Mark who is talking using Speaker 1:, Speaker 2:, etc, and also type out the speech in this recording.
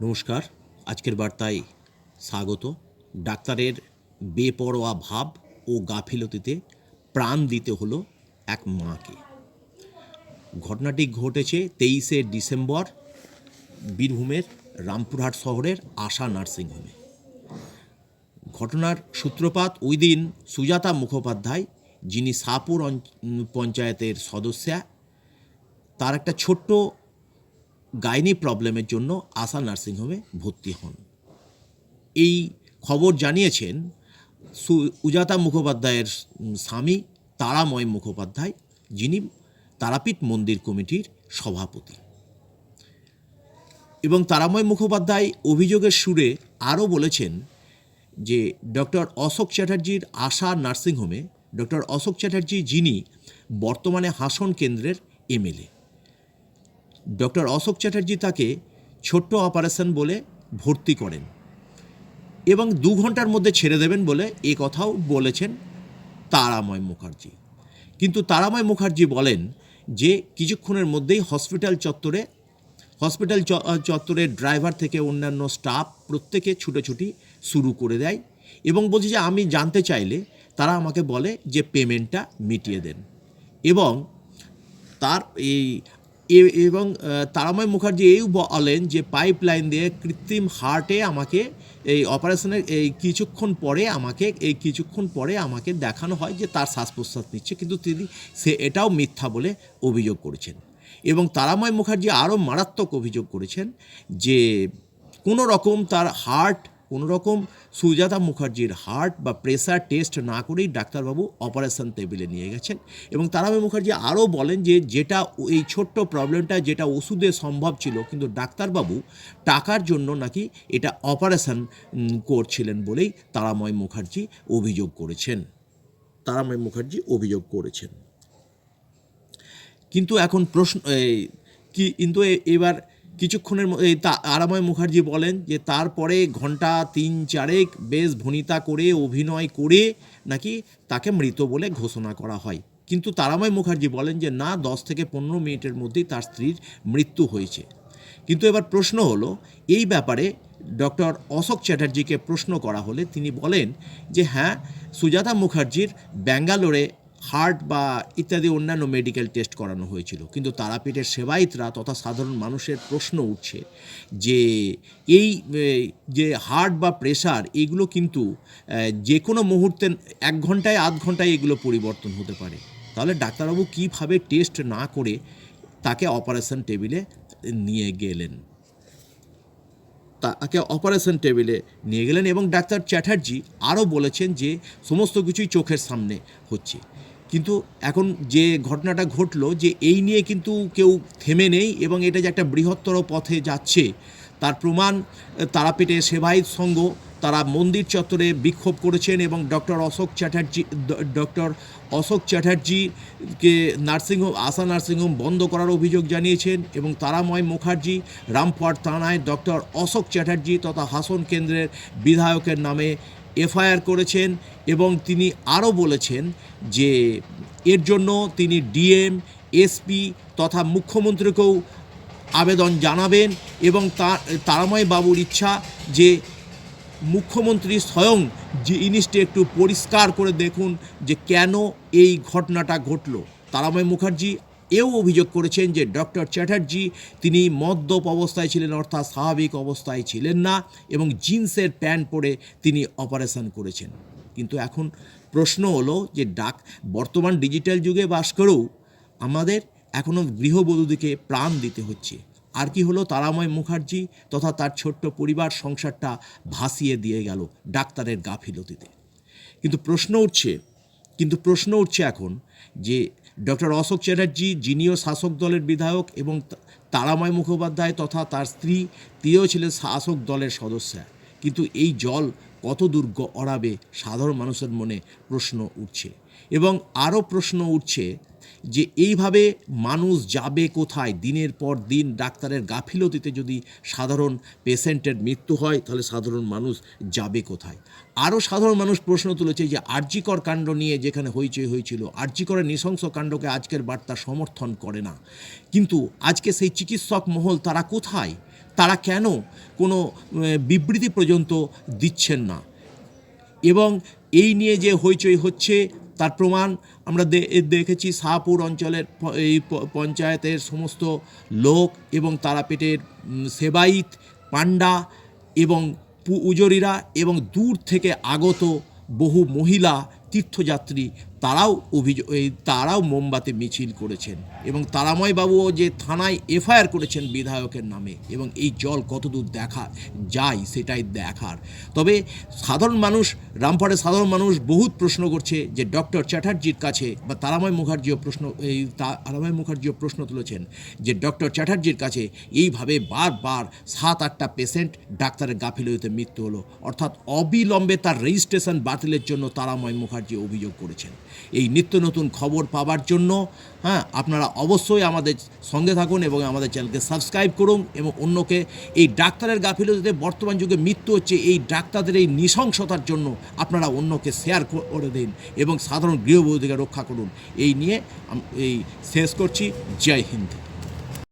Speaker 1: নমস্কার, আজকের বার্তায় স্বাগত। ডাক্তারের বেপরোয়া ভাব ও গাফিলতিতে প্রাণ দিতে হলো এক মাকে। ঘটনাটি ঘটেছে তেইশে ডিসেম্বর বীরভূমের রামপুরহাট শহরের আশা নার্সিংহোমে। ঘটনার সূত্রপাত ওই দিন সুজাতা মুখোপাধ্যায়, যিনি সাপুর পঞ্চায়েতের সদস্যা, তার একটা ছোট্ট গাইনি প্রবলেমের জন্য আশা নার্সিংহোমে ভর্তি হন। এই খবর জানিয়েছেন সুজাতা মুখোপাধ্যায়ের স্বামী তারাময় মুখোপাধ্যায়, যিনি তারাপীঠ মন্দির কমিটির সভাপতি। এবং তারাময় মুখোপাধ্যায় অভিযোগের সুরে আরও বলেছেন যে, ডক্টর অশোক চ্যাটার্জির আশা নার্সিংহোমে, ডক্টর অশোক চ্যাটার্জি যিনি বর্তমানে হাসন কেন্দ্রের এমএলএ। ডক্টর অশোক চ্যাটার্জি তাকে ছোট্ট অপারেশন বলে ভর্তি করেন এবং দু ঘণ্টার মধ্যে ছেড়ে দেবেন বলে এ কথাও বলেছেন তারাময় মুখার্জি। কিন্তু তারাময় মুখার্জি বলেন যে কিছুক্ষণের মধ্যেই হসপিটাল চত্বরে, হসপিটাল চ- চত্বরের ড্রাইভার থেকে অন্যান্য স্টাফ প্রত্যেকে ছুটোছুটি শুরু করে দেয় এবং বলছে যে আমি জানতে চাইলে তারা আমাকে বলে যে পেমেন্টটা মিটিয়ে দেন এবং তার এই এবং তারাময় মুখার্জি এই বলেন যে পাইপ লাইন দিয়ে কৃত্রিম হার্টে আমাকে এই অপারেশনের এই কিছুক্ষণ পরে আমাকে, এই কিছুক্ষণ পরে আমাকে দেখানো হয় যে তার শ্বাস প্রশ্বাস নিচ্ছে। কিন্তু তিনি সে এটাও মিথ্যা বলে অভিযোগ করেছেন। এবং তারাময় মুখার্জি আরও মারাত্মক অভিযোগ করেছেন যে কোনো রকম তার হার্ট কোনো রকম সুজাতা মুখার্জির হার্ট বা প্রেসার টেস্ট না করেই ডাক্তারবাবু অপারেশন টেবিলে নিয়ে গেছেন। এবং তারাময় মুখার্জি আরও বলেন যে যেটা এই ছোট্ট প্রবলেমটা, যেটা ওষুধে সম্ভব ছিল, কিন্তু ডাক্তারবাবু টাকার জন্য নাকি এটা অপারেশন করছিলেন বলেই তারাময় মুখার্জি অভিযোগ করেছেন। তারাময় মুখার্জি অভিযোগ করেছেন। কিন্তু এখন প্রশ্ন কি, কিন্তু এবার কিছুক্ষণের এই আরাময় মুখার্জি বলেন যে, তারপরে ঘণ্টা তিন চারেক বেশ ভনিতা করে, অভিনয় করে নাকি তাকে মৃত বলে ঘোষণা করা হয়। কিন্তু তারাময় মুখার্জি বলেন যে, না, দশ থেকে পনেরো মিনিটের মধ্যেই তার স্ত্রীর মৃত্যু হয়েছে। কিন্তু এবার প্রশ্ন হলো, এই ব্যাপারে ডক্টর অশোক চ্যাটার্জিকে প্রশ্ন করা হলে তিনি বলেন যে হ্যাঁ সুজাতা মুখার্জির ব্যাঙ্গালোরে হার্ট বা ইত্যাদি অন্যান্য মেডিকেল টেস্ট করানো হয়েছিল। কিন্তু তারাপীঠের সেবায়িতরা তথা সাধারণ মানুষের প্রশ্ন উঠছে যে এই যে হার্ট বা প্রেশার এগুলো কিন্তু যে কোনো মুহূর্তে এক ঘন্টায় আধ ঘন্টায় এগুলো পরিবর্তন হতে পারে। তাহলে ডাক্তারবাবু কীভাবে টেস্ট না করে তাকে অপারেশন টেবিলে নিয়ে গেলেন? তাকে অপারেশন টেবিলে নিয়ে গেলেন এবং ডাক্তার চ্যাটার্জি আরও বলেছেন যে সমস্ত কিছুই চোখের সামনে হচ্ছে। কিন্তু এখন যে ঘটনাটা ঘটলো যে এই নিয়ে কিন্তু কেউ থেমে নেই এবং এটা যে একটা বৃহত্তর পথে যাচ্ছে, তার প্রমাণ তারাপীঠে সেবায়িত সংঘ তারা মন্দির চত্বরে বিক্ষোভ করেছেন এবং doctor Ashok Chatterjee doctor Ashok চ্যাটার্জিকে nursing home Asha nursing home বন্ধ করার অভিযোগ জানিয়েছেন এবং তারাময় মুখার্জি, রামপুরহাট থানায় ডক্টর অশোক চ্যাটার্জি তথা হাসন কেন্দ্রের বিধায়কের নামে এফআইআর করেছেন এবং তিনি আরও বলেছেন যে এর জন্য তিনি ডিএম, এসপি তথা মুখ্যমন্ত্রীকেও আবেদন জানাবেন এবং তার, তারাময় বাবুর ইচ্ছা যে মুখ্যমন্ত্রী স্বয়ং জিনিসটি একটু পরিষ্কার করে দেখুন যে কেন এই ঘটনাটা ঘটলো। তারাময় মুখার্জি এও অভিযোগ করেছেন যে ডক্টর চ্যাটার্জি তিনি মদ্যপ অবস্থায় ছিলেন, অর্থাৎ স্বাভাবিক অবস্থায় ছিলেন না এবং জিন্সের প্যান্ট পরে তিনি অপারেশন করেছেন। কিন্তু এখন প্রশ্ন হলো যে ডাক, বর্তমান ডিজিটাল যুগে বাস করেও আমাদের এখনও গৃহবধূদিকে প্রাণ দিতে হচ্ছে। আর কি হলো? তারাময় মুখার্জি তথা তার ছোট্ট পরিবার সংসারটা ভাসিয়ে দিয়ে গেল ডাক্তারের গাফিলতিতে। কিন্তু প্রশ্ন উঠছে, কিন্তু প্রশ্ন উঠছে এখন যে ডক্টর অশোক চ্যাটার্জি, যিনিও শাসক দলের বিধায়ক এবং তারাময় মুখোপাধ্যায় তথা তার স্ত্রী, তিনিও ছিলেন শাসক দলের সদস্যা। কিন্তু এই জল কত দূর অড়াবে? সাধারণ মানুষের মনে প্রশ্ন উঠছে। এবং আরও প্রশ্ন উঠছে যে এইভাবে মানুষ যাবে কোথায়? দিনের পর দিন ডাক্তারের গাফিলতিতে যদি সাধারণ পেশেন্টের মৃত্যু হয়, তাহলে সাধারণ মানুষ যাবে কোথায়? আরও সাধারণ মানুষ প্রশ্ন তুলেছে যে আর্যিকর কাণ্ড নিয়ে যেখানে হইচই হয়েছিল আর্যিকরের নৃশংস কাণ্ডকে আজকের বার্তা সমর্থন করে না। কিন্তু আজকে সেই চিকিৎসক মহল তারা কোথায়? তারা কেন কোনো বিবৃতি পর্যন্ত দিচ্ছেন না? এবং এই নিয়ে যে হইচই হচ্ছে, তার প্রমাণ আমরা দেখেছি শাহপুর অঞ্চলের এই পঞ্চায়েতের সমস্ত লোক এবং তারাপীঠের সেবাইত পান্ডা এবং পু- উজরিরা এবং দূর থেকে আগত বহু মহিলা তীর্থযাত্রী তারাও অভিযোগ তারাও মোমবাতি মিছিল করেছেন এবং তারাময় বাবুও যে থানায় এফআইআর করেছেন বিধায়কের নামে এবং এই জল কতদূর দেখা যায় সেটাই দেখার। তবে সাধারণ মানুষ রামপাড়ের সাধারণ মানুষ বহুত প্রশ্ন করছে যে ডক্টর চ্যাটার্জির কাছে বা তারাময় মুখার্জিও প্রশ্ন, এই তারাময় মুখার্জিও প্রশ্ন তুলেছেন যে ডক্টর চ্যাটার্জির কাছে এইভাবে বারবার সাত আটটা পেশেন্ট ডাক্তারের গাফিলতিতে মৃত্যু হলো। অর্থাৎ অবিলম্বে তার রেজিস্ট্রেশন বাতিলের জন্য তারাময় মুখার্জি অভিযোগ করেছেন। এই নিত্য নতুন খবর পাবার জন্য হ্যাঁ আপনারা অবশ্যই আমাদের সঙ্গে থাকুন এবং আমাদের চ্যানেলকে সাবস্ক্রাইব করুন এবং অন্যকে, এই ডাক্তারের গাফিলতিতে বর্তমান যুগে মৃত্যু হচ্ছে এই ডাক্তারদের এই নৃশংসতার জন্য আপনারা অন্যকে শেয়ার করে দিন এবং সাধারণ গৃহবধূকে রক্ষা করুন। এই নিয়ে এই শেষ করছি। জয় হিন্দ।